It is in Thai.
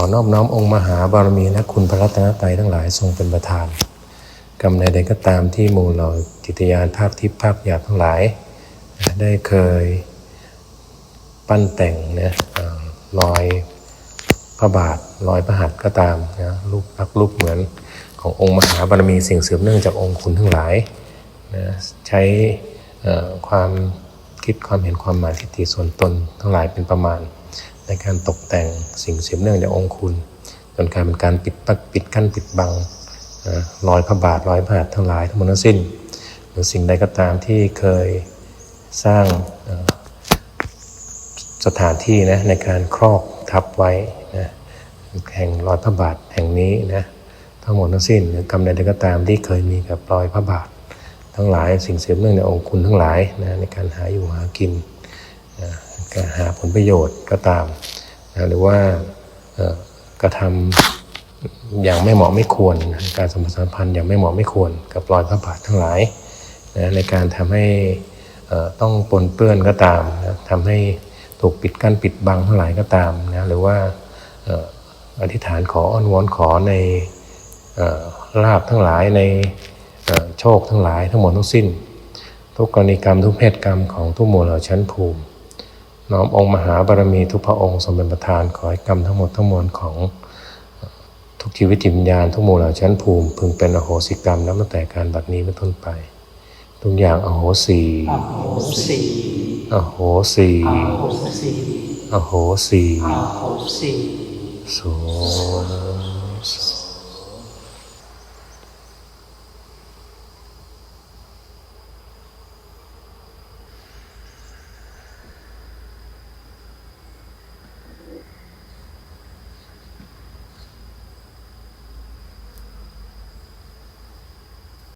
อนอบน้อมองค์มหาบารมีและคุณพระรัตนตรัยทั้งหลายทรงเป็นประธานกรรมใดก็ตามที่หมู่เราจิตยานภาพทิพย์ภาพหยาบทั้งหลาย ได้เคยปั้นแต่งนะอ่ารอยพระบาทรอยพระหัตถ์ก็ตามนะรูปลักรูปเหมือนขององค์มหาบารมีสิ่งเสืบเนื่องจากองค์คุณทั้งหลายนะใช้ความคิดความเห็นความหมายทิฏฐิส่วนตนทั้งหลายเป็นประมาณ ในการตกแต่งสิ่งเสืบเนื่องจากองค์คุณ จนกลายเป็นการปิดปักปิดกั้นปิดบังนะรอยพระบาทรอยพระหัตถ์ทั้งหลายทั้งหมดทั้งสิ้น หรือสิ่งใดก็ตามที่เคยสร้างสถานที่นะในการครอบทับไว้นะแห่งรอยพระบาทแห่งนี้นะทั้งหมดทั้งสิ้นหรือกรรมใดก็ตามที่เคยมีกับรอยพระบาท ทั้งหลายสิ่งเสืบเนื่องในองค์คุณทั้งหลายนะในการหาอยู่หากินนะ หาผลประโยชน์ก็ตามนะหรือว่ากระทำอย่างไม่เหมาะไม่ควรนะการสมสัมพันธ์อย่างไม่เหมาะไม่ควร กับรอยพระบาททั้งหลายนะในการทำให้ต้องปนเปื้อนก็ตามนะทำให้ถูกปิดกั้นปิดบังทั้งหลายก็ตามนะหรือว่าอธิษฐานขออ้อนวอนขอในลาบทั้งหลายในโชคทั้งหลายทั้งหมดทั้งสิ้น ทุกกรณีกรรมทุกเพศกรรมของทุกหมู่เหล่าชั้นภูมิ น้อมองค์มหาบารมีทุกพระองค์ทรงเป็นประธานขอให้กรรมทั้งหมดทั้งมวลของทุกชีวิตจิตวิญญาณทุกหมู่เหล่าชั้นภูมิพึงเป็นอโหสิกรรมนับตั้งแต่การบัดนี้เป็นต้นไป ทุกอย่างอโหสีอโหสีอโหสีอโหสีอโหสีอโหสีโส